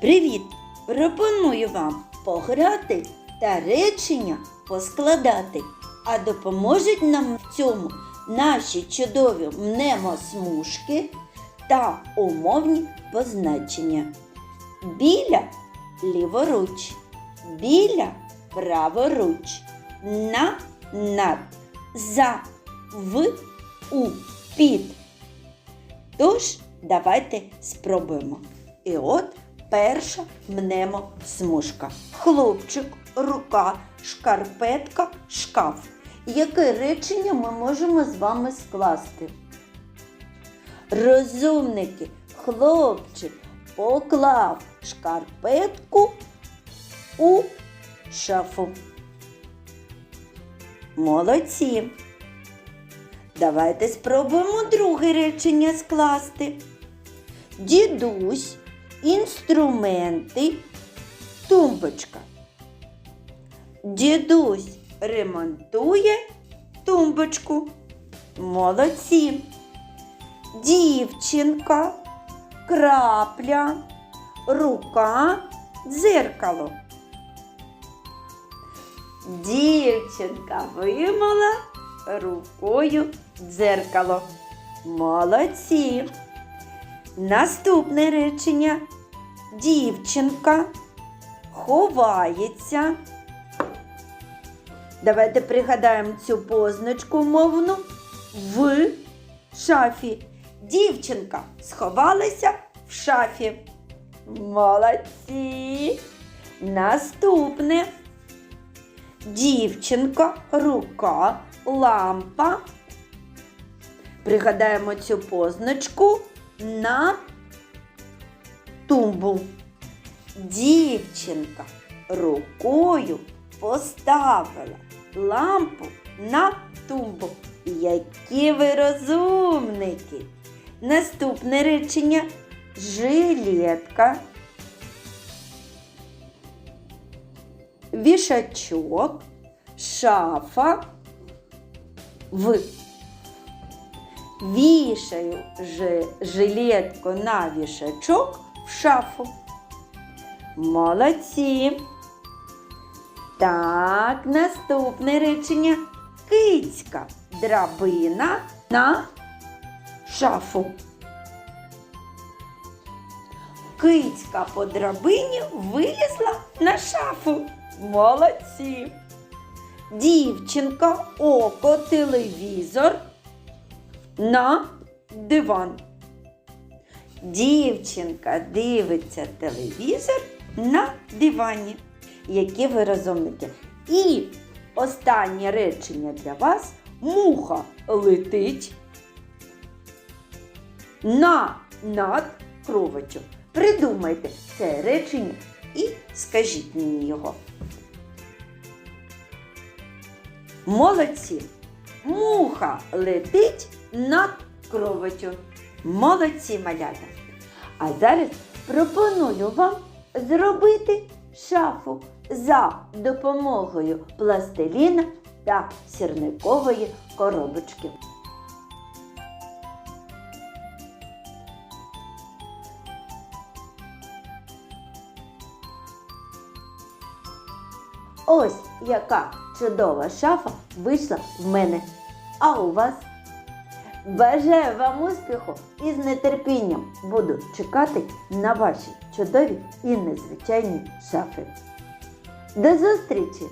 Привіт! Пропоную вам пограти та речення поскладати. А допоможуть нам в цьому наші чудові мнемосмужки та умовні позначення. Біля ліворуч, біля праворуч, на над, за, в, у, під. Тож, давайте спробуємо. І от перша мнемо-смужка. Хлопчик, рука, шкарпетка, шкаф. Яке речення ми можемо з вами скласти? Розумники, хлопчик поклав шкарпетку у шафу. Молодці. Давайте спробуємо друге речення скласти. Дідусь, інструменти, тумбочка. Дідусь ремонтує тумбочку. Молодці. Дівчинка, крапля, рука, дзеркало. Дівчинка вимила рукою дзеркало. Молодці. Наступне речення. Дівчинка ховається. Давайте пригадаємо цю позначку мовну в шафі. Дівчинка сховалася в шафі. Молодці. Наступне. Дівчинка, рука, лампа. Пригадаємо цю позначку на тумбу. Дівчинка рукою поставила лампу на тумбу. Які ви розумники! Наступне речення жилетка. Вішачок, шафа, в. Вішаю жи- жилетку на вішачок в шафу. Молодці. Так, наступне речення. Кицька, драбина на шафу. Кицька по драбині вилізла на шафу. Молодці. Дівчинка, око, телевізор на диван. Дівчинка дивиться телевізор на дивані. Які ви розумники. І останнє речення для вас муха летить на над кровочю. Придумайте це речення і скажіть мені його. Молодці. Муха летить над кровотю. Молодці малята. А зараз пропоную вам зробити шафу за допомогою пластиліна та сірникової коробочки. Ось яка чудова шафа вийшла в мене. А у вас? Бажаю вам успіху і з нетерпінням буду чекати на ваші чудові і незвичайні шафи. До зустрічі!